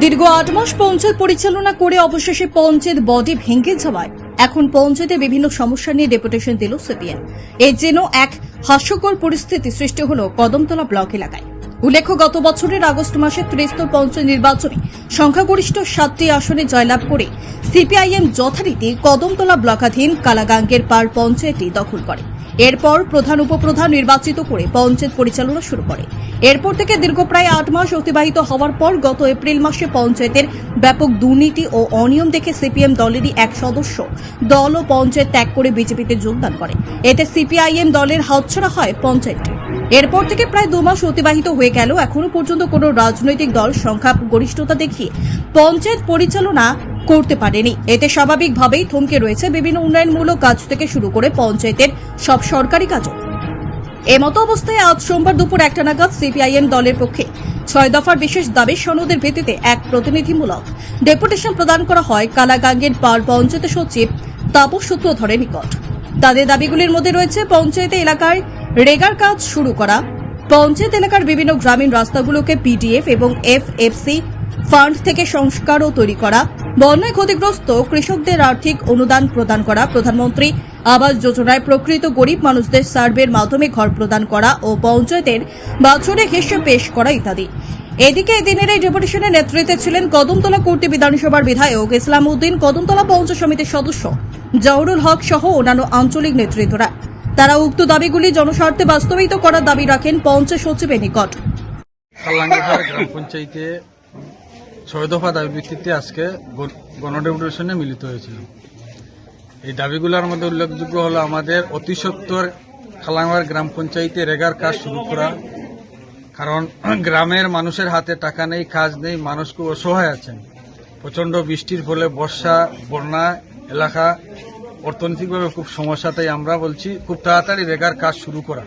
দীর্ঘ আট মাস পঞ্চায়েত পরিচালনা করে অবশেষে পঞ্চায়েত বডি ভেঙে যাওয়ায় এখন পঞ্চায়েতে বিভিন্ন সমস্যা নিয়ে ডেপুটেশন দিল সিপিএম। এর যেন এক হাস্যকর পরিস্থিতি সৃষ্টি হল কদমতলা ব্লক এলাকায়। উল্লেখ্য, গত বছরের আগস্ট মাসে ত্রিস্তর পঞ্চায়েত নির্বাচনে সংখ্যাগরিষ্ঠ সাতটি আসনে জয়লাভ করে সিপিআইএম যথারীতি কদমতলা ব্লকাধীন কালাগাঙ্গের পার পঞ্চায়েতটি দখল করে। এরপর প্রধান উপপ্রধান নির্বাচিত করে পঞ্চায়েত পরিচালনা শুরু করে। এরপর থেকে দীর্ঘ প্রায় আট মাস অতিবাহিত হওয়ার পর গত এপ্রিল মাসে পঞ্চায়েতের ব্যাপক দুর্নীতি ও অনিয়ম দেখে সিপিএম দলেরই এক সদস্য দল ও পঞ্চায়েত ত্যাগ করে বিজেপিতে যোগদান করে। এতে সিপিআইএম দলের হাতছাড়া হয় পঞ্চায়েতটি এরপর থেকে প্রায় দু মাস অতিবাহিত হয়ে গেল এখনও পর্যন্ত কোনো রাজনৈতিক দল সংখ্যা গরিষ্ঠতা দেখিয়ে পঞ্চায়েত পরিচালনা করতে পারেনি। এতে স্বাভাবিকভাবেই থমকে রয়েছে বিভিন্ন উন্নয়নমূলক কাজ থেকে শুরু করে পঞ্চায়েতের সব সরকারি কাজও। এমতো অবস্থায় আজ সোমবার দুপুর একটা নাগাদ সিপিআইএম দলের পক্ষে ছয় দফার বিশেষ দাবি সনদের ভিত্তিতে এক প্রতিনিধিমূলক ডেপুটেশন প্রদান করা হয় কালাগাঙ্গের পার পঞ্চায়েত সচিব তাপস সূত্রধরের নিকট। তাদের দাবিগুলির মধ্যে রয়েছে পঞ্চায়েত এলাকায় রেগার কাজ শুরু করা, পঞ্চায়েত এলাকার বিভিন্ন গ্রামীণ রাস্তাগুলোকে পিডিএফ এবং এফএফসি ফান্ড থেকে সংস্কারও তৈরি করা বন্যায় ক্ষতিগ্রস্ত কৃষকদের আর্থিক অনুদান প্রদান করা, প্রধানমন্ত্রী আবাস যোজনায় প্রকৃত গরিব মানুষদের সার্ভের মাধ্যমে ঘর প্রদান করা ও পঞ্চায়েতের বাৎসরিক হিসেব পেশ করা ইত্যাদি। এদিকে এদিনের এই ডেপুটেশনের নেতৃত্বে ছিলেন কদমতলা কুর্তি বিধানসভার বিধায়ক ইসলাম উদ্দিন কদমতলা পঞ্চায়েত সমিতির সদস্য জাহরুল হক সহ অন্যান্য আঞ্চলিক নেতৃত্বরা। তারা উক্ত দাবিগুলি জনস্বার্থে বাস্তবায়িত করার দাবি রাখেন পঞ্চায়েত সচিবের নিকট। ছয় দফা দাবির ভিত্তিতে আজকে গণ- গণডেপুটেশনে মিলিত হয়েছিল। এই দাবিগুলোর মধ্যে উল্লেখযোগ্য হলো আমাদের অতি সত্তর খালাঙ্গার গ্রাম পঞ্চায়েতে রেগার কাজ শুরু করা। কারণ গ্রামের মানুষের হাতে টাকা নেই, কাজ নেই, মানুষ খুব অসহায় আছেন। প্রচণ্ড বৃষ্টির ফলে বর্ষা, বন্যা, এলাকা অর্থনৈতিকভাবে খুব সমস্যা তাই আমরা বলছি, খুব তাড়াতাড়ি রেগার কাজ শুরু করা।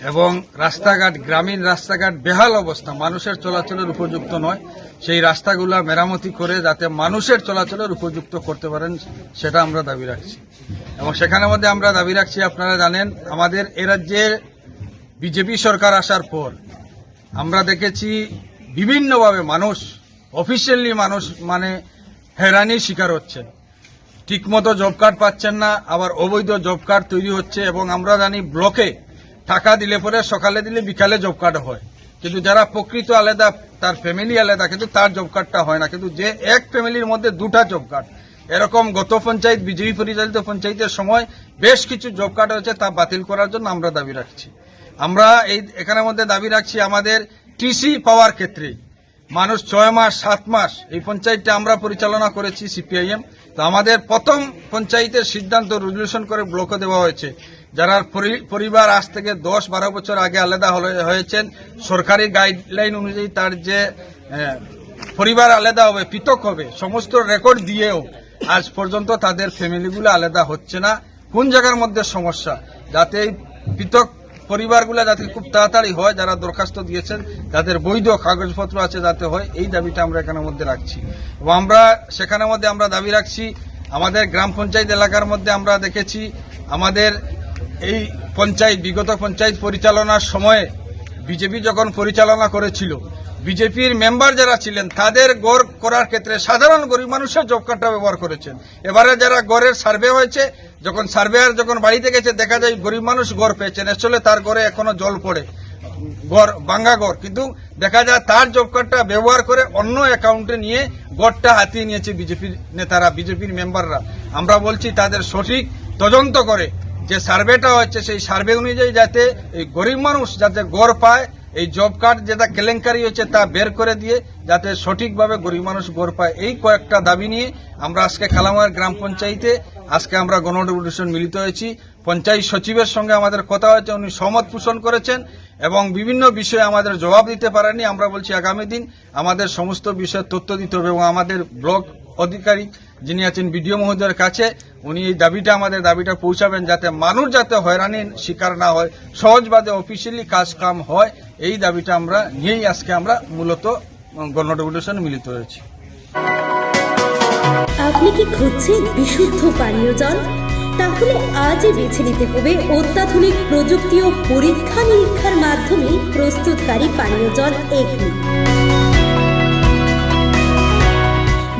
এবং রাস্তাঘাট, গ্রামীণ রাস্তাঘাট বেহাল অবস্থা। মানুষের চলাচলের উপযুক্ত নয়। সেই রাস্তাগুলা মেরামতি করে যাতে মানুষের চলাচলের উপযুক্ত করতে পারেন, সেটা আমরা দাবি রাখছি। এবং সেখানের মধ্যে আমরা দাবি রাখছি, আপনারা জানেন, আমাদের এ রাজ্যের বিজেপি সরকার আসার পর আমরা দেখেছি বিভিন্নভাবে মানুষ অফিসিয়ালি মানুষ মানে হেরানির শিকার হচ্ছেন। ঠিকমতো জব কার্ড পাচ্ছেন না, আবার অবৈধ জব কার্ড তৈরি হচ্ছে এবং আমরা জানি ব্লকে টাকা দিলে পরে সকালে দিলে বিকালে জব কার্ড হয়। কিন্তু যারা প্রকৃত আলাদা, তার ফ্যামিলি আলাদা, কিন্তু তার জব কার্ডটা হয় না। কিন্তু যে এক ফ্যামিলির মধ্যে দুটা জব কার্ড এরকম গত পঞ্চায়েত, বিজেপি পরিচালিত পঞ্চায়েতের সময় বেশ কিছু জব কার্ড হয়েছে তা বাতিল করার জন্য আমরা দাবি রাখছি। আমরা এই, এখানের মধ্যে দাবি রাখছি আমাদের টিসি পাওয়ার ক্ষেত্রে। মানুষ ছয় মাস, সাত মাস এই পঞ্চায়েতটা আমরা পরিচালনা করেছি সিপিআইএম তো আমাদের প্রথম পঞ্চায়েতের সিদ্ধান্ত রেজলিউশন করে ব্লকে দেওয়া হয়েছে। যারা পরিবার আজ থেকে দশ বারো বছর আগে আলাদা হয়েছেন, সরকারি গাইডলাইন অনুযায়ী তার যে পরিবার আলাদা হবে, পৃথক হবে, সমস্ত রেকর্ড দিয়েও আজ পর্যন্ত তাদের ফ্যামিলিগুলো আলাদা হচ্ছে না। কোন জায়গার মধ্যে সমস্যা? যাতে এই পৃথক পরিবারগুলো যাতে খুব তাড়াতাড়ি হয়, যারা দরখাস্ত দিয়েছেন যাদের বৈধ কাগজপত্র আছে যাতে হয়, এই দাবিটা আমরা এখানের মধ্যে রাখছি। এবং আমরা সেখানের মধ্যে আমরা দাবি রাখছি, আমাদের গ্রাম পঞ্চায়েত এলাকার মধ্যে আমরা দেখেছি, আমাদের এই পঞ্চায়েত, বিগত পঞ্চায়েত পরিচালনার সময়ে বিজেপি যখন পরিচালনা করেছিল, বিজেপির মেম্বার যারা ছিলেন, তাদের গড় করার ক্ষেত্রে সাধারণ গরিব মানুষের জব কার্ডটা ব্যবহার করেছেন। এবারে যারা গড়ের সার্ভে হয়েছে, যখন সার্ভেয়ার যখন বাড়িতে গেছে, দেখা যায় গরিব মানুষ গড় পেয়েছেন। আসলে তার ঘরে এখনও জল পড়ে, গড় বাঙ্গা গড়। কিন্তু দেখা যায় তার জব কার্ডটা ব্যবহার করে অন্য অ্যাকাউন্টে নিয়ে গড়টা হাতিয়ে নিয়েছে বিজেপির নেতারা, বিজেপির মেম্বাররা। আমরা বলছি তাদের সঠিক তদন্ত করে যে সার্ভেটা হচ্ছে, সেই সার্ভে অনুযায়ী যাতে এই গরিব মানুষ যাতে গড় পায়, এই জব কার্ড যেটা কেলেঙ্কারি হচ্ছে তা বের করে দিয়ে যাতে সঠিকভাবে গরিব মানুষ গড় পায়। এই কয়েকটা দাবি নিয়ে আমরা আজকে খালামার গ্রাম পঞ্চায়েতে, আজকে আমরা গণডেপুটেশন মিলিত হয়েছি। পঞ্চায়েত সচিবের সঙ্গে আমাদের কথা হয়েছে, উনি সহমত পোষণ করেছেন এবং বিভিন্ন বিষয়ে আমাদের জবাব দিতে পারেননি। আমরা বলছি আগামী দিন আমাদের সমস্ত বিষয়ে তথ্য দিতে হবে এবং আমাদের ব্লক অধিকারী যিনি আছেন বিডিও মহোদয়ের কাছে, উনি এই দাবিটা, আমাদের দাবিটা পৌঁছাবেন যাতে মানুষ যাতে হয়রানির শিকার না হয়, সহজভাবে অফিসিয়ালি কাজ কাম হয়, এই দাবিটা আমরা নিয়েই আজকে আমরা মূলত গণডেপুটেশন মিলিত হয়েছি। আপনি কি খুঁজছেন বিশুদ্ধ পানীয় জল? তাহলে আজই বেছে নিতে হবে অত্যাধুনিক প্রযুক্তি ও পরীক্ষা নিরীক্ষার মাধ্যমে প্রস্তুতকারী পানীয় জল এগনি